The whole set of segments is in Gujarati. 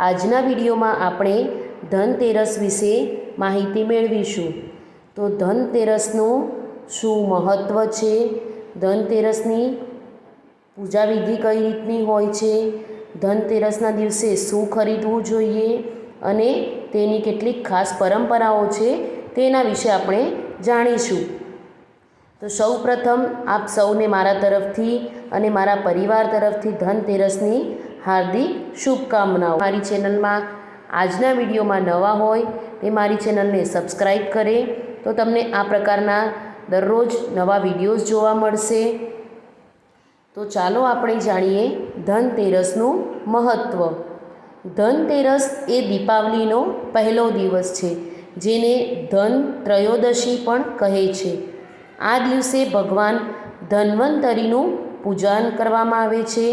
આજના વિડીયોમાં આપણે ધનતેરસ વિશે માહિતી મેળવીશું. તો ધનતેરસનું શું મહત્ત્વ છે? ધનતેરસની પૂજા વિધિ કઈ રીતની હોય છે? ધનતેરસના દિવસે શું ખરીદવું જોઈએ? અને તેની કેટલીક ખાસ પરંપરાઓ છે તેના વિશે આપણે જાણીશું. તો સૌ પ્રથમ આપ સૌને મારા તરફથી અને મારા પરિવાર તરફથી ધનતેરસની હાર્દિક શુભકામનાઓ. મારી ચેનલમાં આજના વિડીયોમાં નવા હોય તે મારી ચેનલને સબસ્ક્રાઈબ કરે તો તમને આ પ્રકારના દરરોજ નવા વિડીયોઝ જોવા મળશે. તો ચાલો આપણે જાણીએ ધનતેરસનું મહત્ત્વ ધનતેરસ એ દીપાવલીનો પહેલો દિવસ છે, જેને ધન ત્રયોદશી પણ કહે છે. આ દિવસે ભગવાન ધન્વંતરીનું પૂજન કરવામાં આવે છે.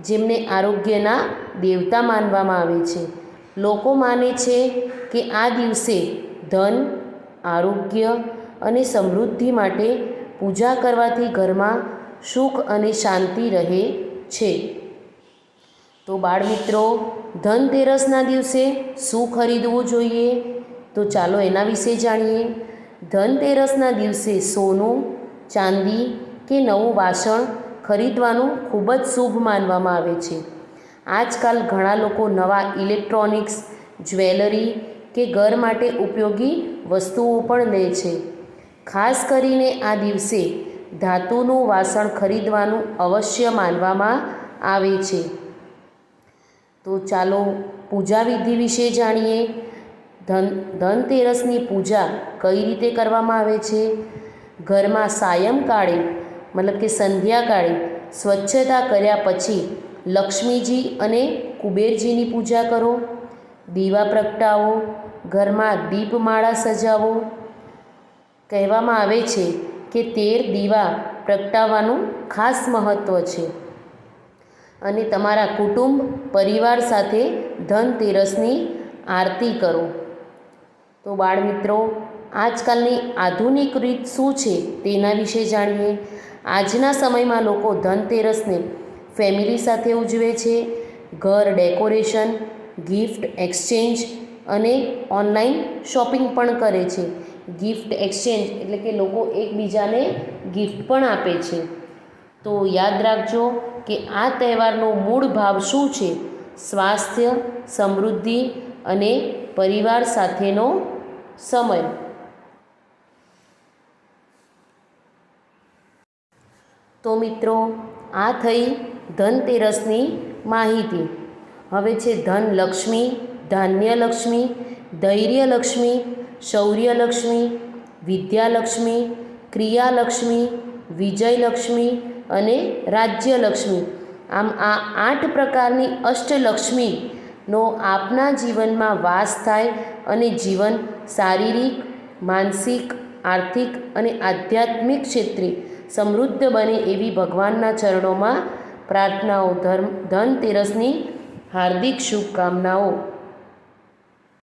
જેમને આરોગ્યના દેવતા માનવામાં આવે છે. લોકો માને છે કે આ દિવસે ધન, આરોગ્ય અને સમૃદ્ધિ માટે પૂજા કરવાથી ઘરમાં સુખ અને શાંતિ રહે છે. તો બાળમિત્રો ધનતેરસના દિવસે શું ખરીદવું જોઈએ? તો ચાલો એના વિશે જાણીએ. ધનતેરસના દિવસે સોનું, ચાંદી કે નવું વાસણ ખરીદવાનું ખૂબ જ શુભ માનવામાં આવે છે. આજકાલ ઘણા લોકો નવા ઇલેક્ટ્રોનિક્સ, જ્વેલરી કે ઘર માટે ઉપયોગી વસ્તુઓ પણ લે છે. ખાસ કરીને આ દિવસે ધાતુનું વાસણ ખરીદવાનું અવશ્ય માનવામાં આવે છે. તો ચાલો પૂજા વિધિ વિશે જાણીએ. ધન, ધનતેરસની પૂજા કઈ રીતે કરવામાં આવે છે? ઘરમાં સાયંકાળે મતલબ કે સંધ્યાકાળે સ્વચ્છતા કર્યા પછી લક્ષ્મીજી અને કુબેરજીની પૂજા કરો, દીવા પ્રગટાવો, ઘરમાં દીપમાળા સજાવો. કહેવામાં આવે છે કે તેર દીવા પ્રગટાવવાનું ખાસ મહત્ત્વ છે. અને તમારા કુટુંબ, પરિવાર સાથે ધનતેરસની આરતી કરો. તો બાળમિત્રો, આજકાલની આધુનિક રીત શું છે તેના વિશે જાણીએ. આજના સમયમાં લોકો ધનતેરસને ફેમિલી સાથે ઉજવે છે. ઘર ડેકોરેશન, ગિફ્ટ એક્સચેન્જ અને ઓનલાઈન શોપિંગ પણ કરે છે. ગિફ્ટ એક્સચેન્જ એટલે કે લોકો એકબીજાને ગિફ્ટ પણ આપે છે. તો યાદ રાખજો કે આ તહેવારનો મૂળ ભાવ શું છે? સ્વાસ્થ્ય, સમૃદ્ધિ અને પરિવાર સાથેનો સમય. તો મિત્રો, આ થઈ ધનતેરસની માહિતી. હવે છે ધનલક્ષ્મી, ધાન્યલક્ષ્મી, ધૈર્યલક્ષ્મી, શૌર્યલક્ષ્મી, વિદ્યાલક્ષ્મી, ક્રિયાલક્ષ્મી, વિજયલક્ષ્મી અને રાજ્યલક્ષ્મી. આમ આ આઠ પ્રકારની અષ્ટલક્ષ્મીનો આપના જીવનમાં વાસ થાય અને જીવન શારીરિક, માનસિક, આર્થિક અને આધ્યાત્મિક ક્ષેત્રે સમૃદ્ધ બને એવી ભગવાનના ચરણોમાં પ્રાર્થનાઓ ધર્મ ધનતેરસની હાર્દિક શુભકામનાઓ.